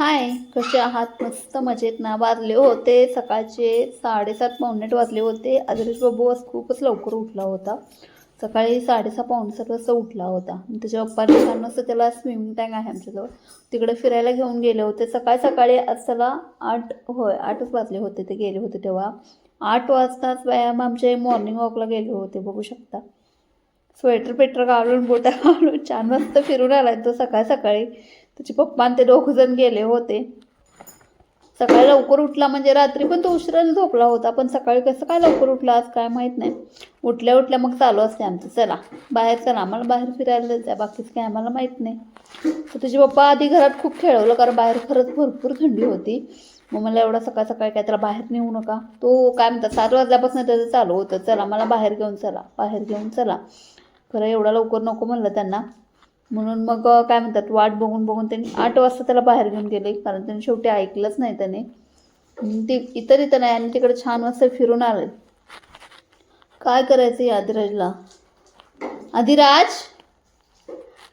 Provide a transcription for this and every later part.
हाय कसे आहात? मस्त मजेत ना. वाजले होते सकाळचे साडेसात पावणेट वाजले होते. आदरेश बाबू आज खूपच लवकर उठला होता. सकाळी साडेसहा पावणेसात वाजता उठला होता. त्याच्या पप्पाने छान मस्त त्याला स्विमिंग टँक आहे आमच्याजवळ. तिकडे फिरायला घेऊन गेले होते. सकाळी सकाळी आज त्याला आठ होय आठच वाजले होते. ते गेले होते तेव्हा. आठ वाजताच व्यायाम आमचे मॉर्निंग वॉकला गेले होते बघू शकता. स्वेटर पेटर काढून बोटा काढून छान मस्त फिरून आलाय तो सकाळी सकाळी. त्याचे पप्पा आणि ते दोघं जण गेले होते. सकाळी लवकर उठला म्हणजे रात्री पण तो उशिराला झोपला होता पण सकाळी कसं काय लवकर उठला आज काय माहीत नाही. उठल्या उठल्या मग चालू असते आमचं चला बाहेर चला आम्हाला बाहेर फिरायला जायचं बाकीच बाकीचं काय आम्हाला माहीत नाही. तर तुझे पप्पा आधी घरात खूप खेळवलं कारण बाहेर खरंच भरपूर थंडी होती. मग मला एवढा सकाळ सकाळी काय त्याला बाहेर नेऊ नका. तो काय म्हणतात सात वाजल्यापासून त्याचं चालू होतं चला मला बाहेर घेऊन चला बाहेर घेऊन चला. खरं एवढा लवकर नको म्हणलं त्यांना. म्हणून मग काय म्हणतात वाट बघून बघून त्यांनी आठ वाजता त्याला बाहेर घेऊन गेले कारण त्यांनी शेवटी ऐकलंच नाही त्याने. ते इतर इथं नाही आणि तिकडे छान वाजता फिरून आले. काय करायचं या आदिराजला? आदिराज?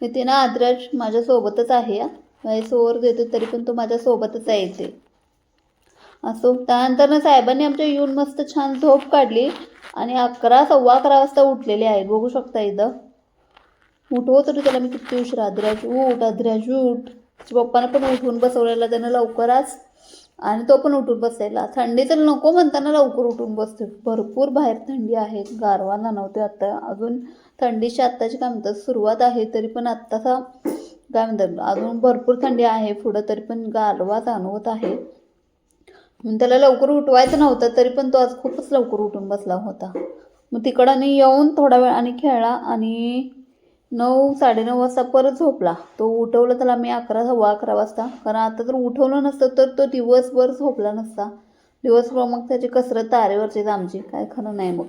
येते ना आदिराज? माझ्यासोबतच आहे या सोवर देतो तरी पण तो माझ्यासोबतच आहे इथे. असो. त्यानंतर साहेबांनी आमच्या येऊन मस्त छान झोप काढली आणि अकरा सव्वा अकरा वाजता उठलेले आहेत बघू शकता इथं. उठवत होते त्याला मी किती उशीर. आद्राज उठ आद्राज उठ. त्याच्या पप्पानं पण उठून बसवलेला त्यानं लवकरच आणि तो पण उठून बसायला. थंडी तर नको म्हणताना लवकर उठून बसते भरपूर बाहेर थंडी आहे. गारवा नव्हते आता. अजून थंडीची आत्ताची काय म्हणतात सुरुवात आहे. तरी पण आत्ताचा काय म्हणतात? अजून भरपूर थंडी आहे. पुढं तरी पण गारवा जाणवत आहे. मग त्याला लवकर उठवायचं नव्हतं तरी पण तो आज खूपच लवकर उठून बसला होता. मग तिकडं येऊन थोडा वेळ आणि खेळला आणि नऊ साडेनऊ वाजता परत झोपला. तो उठवलं त्याला मी अकरा सव्वा अकरा वाजता. कारण आता जर उठवलं नसतं तर तो दिवसभर झोपला नसता. दिवसभर मग त्याची कसरत तारेवरचीच आमची काय खरं नाही मग.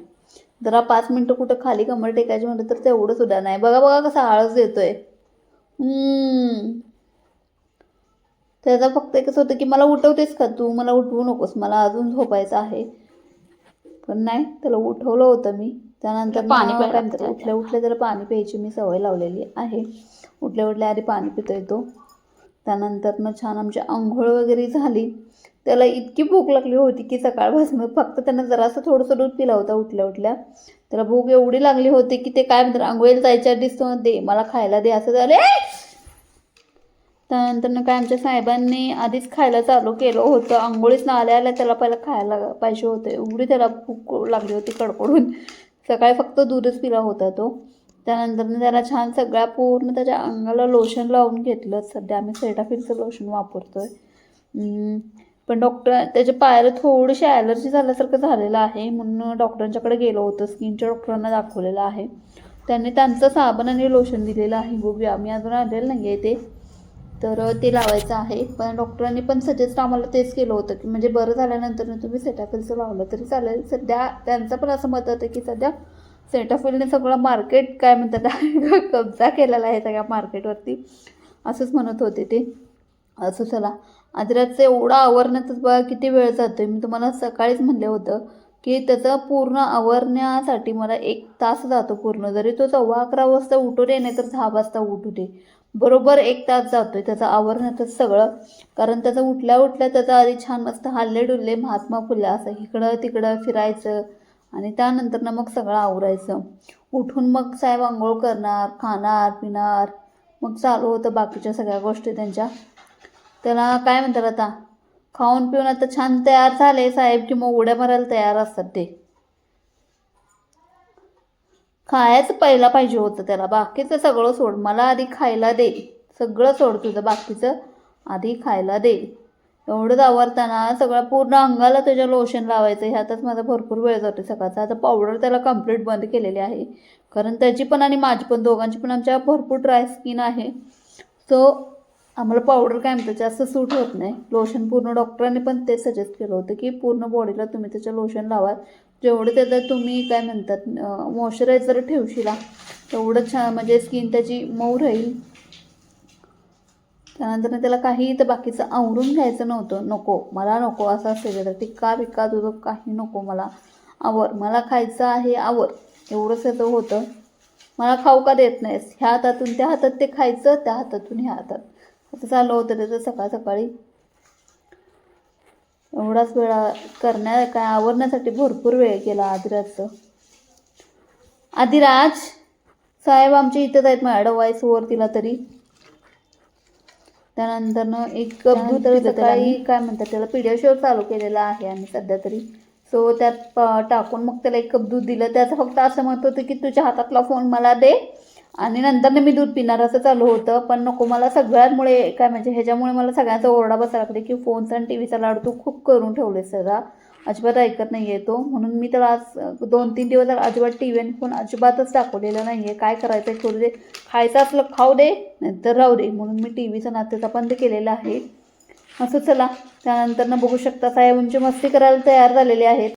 जरा पाच मिनटं कुठं खाली कमर टेकायची म्हटलं तर तेवढं सुद्धा नाही. बघा बघा कसा आळस देतोय. त्याचा फक्त एकच होतं की मला उठवतेस का तू? मला उठवू नकोस. मला अजून झोपायचं आहे. पण नाही त्याला उठवलं होतं मी. त्यानंतर पाणी काय उठल्या उठल्या त्याला पाणी प्यायची मी सवय लावलेली आहे. उठल्या उठल्या आधी पाणी पितो येतो त्यानंतर मग छान आमची आंघोळ वगैरे झाली. त्याला इतकी भूक लागली होती की सकाळपासून फक्त त्यानं जरासं थोडंसं दूध पिला होता उठल्या उठल्या. त्याला भूक एवढी लागली होती की ते काय म्हणतात आंघोळीला जायच्या आधीच दे मला खायला दे असं झालं. त्यानंतर काय आमच्या साहेबांनी आधीच खायला चालू केलं होतं. आंघोळीच ना आल्या आल्या त्याला पहिला खायला पाहिजे होते. एवढी त्याला भूक लागली होती कडकडून. सकाळी फक्त दूधच पिला होता तो. त्यानंतर त्याला छान सगळ्या पूर्ण त्याच्या अंगाला लोशन लावून घेतलं. सध्या आम्ही सेटाफिलचं लोशन वापरतो आहे पण डॉक्टर त्याच्या पायाला थोडीशी ॲलर्जी झाल्यासारखं झालेलं आहे. म्हणून डॉक्टरांच्याकडे गेलो होतं. स्किनच्या डॉक्टरांना दाखवलेलं आहे. त्यांनी त्यांचं साबण आणि लोशन दिलेलं आहे. बघूया. आम्ही अजून आलेलं नाही आहे ते तर ते लावायचं आहे. पण डॉक्टरांनी पण सजेस्ट आम्हाला तेच केलं होतं की म्हणजे बरं झाल्यानंतर तुम्ही सेटाफिलचं लावलं तरी चालेल. सध्या त्यांचं पण असं मत होतं की सध्या सेटाफिलने सगळं मार्केट काय म्हणतात कब्जा केलेला आहे सगळ्या मार्केटवरती असंच म्हणत होते ते. असं चला. आदिराजचं एवढं आवरण्यातच बघा किती वेळ जातो मी तुम्हाला सकाळीच म्हणलं होतं की त्याचं पूर्ण आवरण्यासाठी मला एक तास जातो पूर्ण. जरी तो सव्वा अकरा वाजता उठू दे नाही तर दहा वाजता उठू दे. बरोबर एक तास जातोय त्याचं आवरण्यातच सगळं. कारण त्याचं उठल्या उठल्या त्याचं आधी छान मस्त हल्ले डुल्ले महात्मा फुले असं इकडं तिकडं फिरायचं. आणि त्यानंतर ना मग सगळं आवरायचं. उठून मग साहेब आंघोळ करणार खाणार पिणार. मग चालू होतं बाकीच्या सगळ्या गोष्टी त्यांच्या. त्याला काय म्हणतात आता? खाऊन पिऊन आता छान तयार झाले साहेब की मग उड्या मारायला तयार असतात ते. खायचं पहिला पाहिजे होतं त्याला. बाकीचं सगळं सोड. मला आधी खायला दे. सगळं सोड तुझं बाकीचं. आधी खायला दे. एवढंच आवरताना सगळं पूर्ण अंगाला त्याच्या लोशन लावायचं ह्यातच माझा भरपूर वेळ जातो सकाळचा. आता पावडर त्याला कंप्लीट बंद केलेली आहे. कारण त्याची पण आणि माझी पण दोघांची पण आमच्या भरपूर ड्राय स्किन आहे. सो आम्हाला पावडर काय म्हणतात जास्त सूट होत नाही. लोशन पूर्ण डॉक्टरांनी पण ते सजेस्ट केलं होतं की पूर्ण बॉडीला तुम्ही त्याचं लोशन लावा. जेवढं त्याचं तुम्ही काय म्हणतात मॉइश्चरायझर ठेवशीला तेवढं छान म्हणजे स्किन त्याची मऊ राहील. त्यानंतर त्याला काही तर बाकीचं आवरून घ्यायचं नव्हतं. नको मला नको असं असेल तर टिक्का बिक्का तुझं काही नको मला. आवर मला खायचं आहे आवर. एवढंच त्याचं होतं. मला खाऊ का देत नाहीस? ह्या हातातून त्या हातात ते खायचं त्या हातातून ह्या हातात. असं चालू होतं त्याचं सकाळ सकाळी. एवढाच वेळा करण्या काय आवरण्यासाठी भरपूर वेळ केला आदिराजचं. आदिराज साहेब आमच्या इथंच आहेत मॅडम वाईस तिला तरी. त्यानंतरनं एक कप दूध सकाळी काय म्हणतात त्याला पिडियाश्युअर चालू केलेला आहे आम्ही सध्या तरी. सो त्यात टाकून मग त्याला एक कप दूध दिलं. त्याचं फक्त असं म्हणत होतं की तुझ्या हातातला फोन मला दे. आणि नंतर मी दूध पिणार असं चालू होतं पण नको मला सगळ्यांमुळे काय म्हणजे ह्याच्यामुळे मला सगळ्यांचा ओरडा बसायला लागले की फोनचा आणि टी व्हीचा लाडू तू खूप करून ठेवले सगळा. अजिबात ऐकत नाही आहे तो. म्हणून मी त्याला आज दोन तीन दिवस अजिबात टी व्ही आणि फोन अजिबातच दाखवलेला नाही आहे काय करायचं आहे करू दे. खायचं असलं खाऊ दे नंतर राहू दे. म्हणून मी टी व्हीचा नात्याचा बंद केलेला आहे. असं चला. त्यानंतर बघू शकता साहेबांची मस्ती करायला तयार झालेले आहेत.